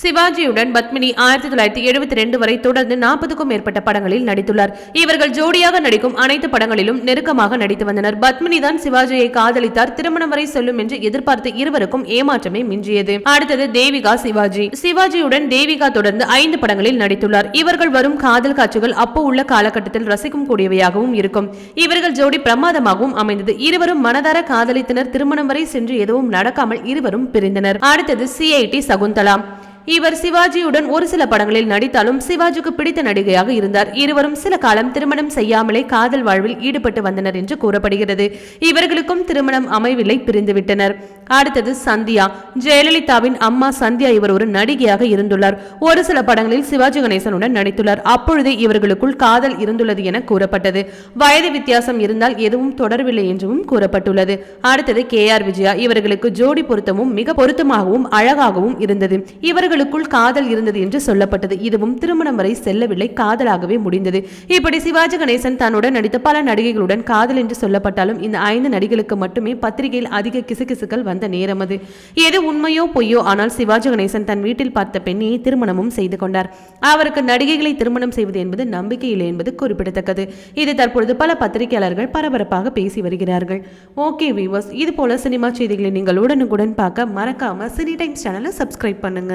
சிவாஜியுடன் பத்மினி ஆயிரத்தி தொள்ளாயிரத்தி எழுபத்தி ரெண்டு வரை தொடர்ந்து நாற்பதுக்கும் மேற்பட்ட படங்களில் நடித்துள்ளார். இவர்கள் ஜோடியாக நடிக்கும் அனைத்து படங்களிலும் நெருக்கமாக நடித்து வந்தனர். பத்மினி தான் சிவாஜியை காதலித்தார். திருமணம் வரை செல்லும் என்று எதிர்பார்த்த இருவருக்கும் ஏமாற்றமே மிஞ்சியது. அடுத்தது தேவிகா சிவாஜி. சிவாஜியுடன் தேவிகா தொடர்ந்து ஐந்து படங்களில் நடித்துள்ளார். இவர்கள் வரும் காதல் காட்சிகள் அப்போ உள்ள காலகட்டத்தில் ரசிக்கும் கூடியவையாகவும் இருக்கும். இவர்கள் ஜோடி பிரமாதமாகவும் அமைந்தது. இருவரும் மனதார காதலித்தனர். திருமணம் வரை சென்று எதுவும் நடக்காமல் இருவரும் பிரிந்தனர். அடுத்தது சிஐடி சகுந்தலா. இவர் சிவாஜியுடன் ஒரு சில படங்களில் நடித்தாலும் சிவாஜிக்கு பிடித்த நடிகையாக இருந்தார். இருவரும் சில காலம் திருமணம் செய்யாமலே காதல் வாழ்வில் ஈடுபட்டு வந்தனர் என்று கூறப்படுகிறது. இவர்களுக்கும் திருமணம் அமைவில்லை பிரிந்துவிட்டனர். அடுத்தது சந்தியா. ஜெயலலிதாவின் அம்மா சந்தியா இவர் ஒரு நடிகையாக இருந்துள்ளார். ஒரு சில படங்களில் சிவாஜி கணேசனுடன் நடித்துள்ளார். அப்பொழுதே இவர்களுக்குள் காதல் இருந்துள்ளது என கூறப்பட்டது. வயது வித்தியாசம் இருந்தால் எதுவும் தொடரவில்லை என்றும் கூறப்பட்டுள்ளது. அடுத்தது கே ஆர் விஜயா. இவர்களுக்கு ஜோடி பொருத்தமும் மிக பொருத்தமாகவும் அழகாகவும் இருந்தது. இவர்கள் இவர்களுக்குள் காதல் இருந்தது என்று சொல்லப்பட்டது. இதுவும் திருமணம் வரை செல்லவில்லை காதலாகவே முடிந்தது. இப்படி சிவாஜி கணேசன் தன்னுடன் நடித்த பல நடிகைகளுடன் காதல் என்று சொல்லப்பட்டாலும் இந்த ஐந்து நடிகளுக்கு மட்டுமே பத்திரிகையில் அதிக கிசுகிசுக்கள் வந்த நேரம் அது. எது உண்மையோ பொய்யோ ஆனால் சிவாஜி கணேசன் தன் வீட்டில் பார்த்த பெண்ணையை திருமணமும் செய்து கொண்டார். அவருக்கு நடிகைகளை திருமணம் செய்வது என்பது நம்பிக்கையில்லை என்பது குறிப்பிடத்தக்கது. இது தற்பொழுது பல பத்திரிகையாளர்கள் பரபரப்பாக பேசி வருகிறார்கள். ஓகே வீவர்ஸ் இது போல சினிமா செய்திகளை நீங்கள் உடனுக்குடன் பார்க்க மறக்காம சினி டைம்ஸ் சேனலை சப்ஸ்கிரைப் பண்ணுங்க.